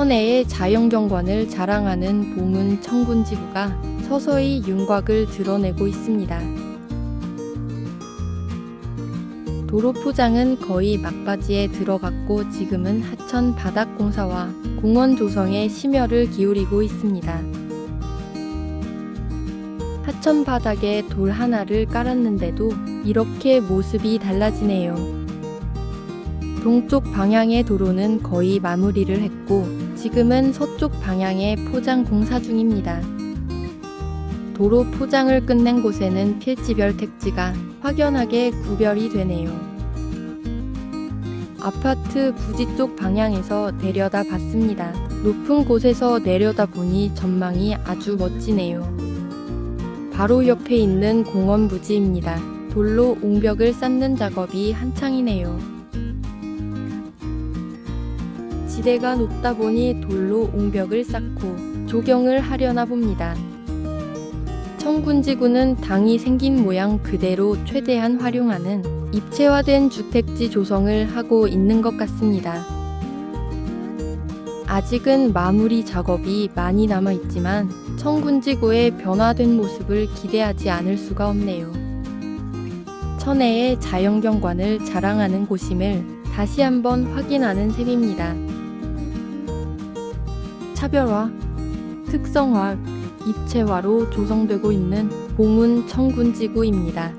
천혜의 자연경관을 자랑하는 봉은 청군지구가 서서히 윤곽을 드러내고 있습니다. 도로 포장은 거의 막바지에 들어갔고 지금은 하천 바닥 공사와 공원 조성에 심혈을 기울이고 있습니다. 하천 바닥에 돌 하나를 깔았는데도 이렇게 모습이 달라지네요. 동쪽 방향의 도로는 거의 마무리를 했고 지금은 서쪽 방향의 포장 공사 중입니다. 도로 포장을 끝낸 곳에는 필지별 택지가 확연하게 구별이 되네요. 아파트 부지 쪽 방향에서 내려다 봤습니다. 높은 곳에서 내려다 보니 전망이 아주 멋지네요. 바로 옆에 있는 공원 부지입니다. 돌로 옹벽을 쌓는 작업이 한창이네요. 지대가 높다 보니 돌로 옹벽을 쌓고 조경을 하려나 봅니다. 청군지구는 당이 생긴 모양 그대로 최대한 활용하는 입체화된 주택지 조성을 하고 있는 것 같습니다. 아직은 마무리 작업이 많이 남아 있지만 청군지구의 변화된 모습을 기대하지 않을 수가 없네요. 천혜의 자연경관을 자랑하는 곳임을 다시 한번 확인하는 셈입니다. 차별화, 특성화, 입체화로 조성되고 있는 봉은 청군지구입니다.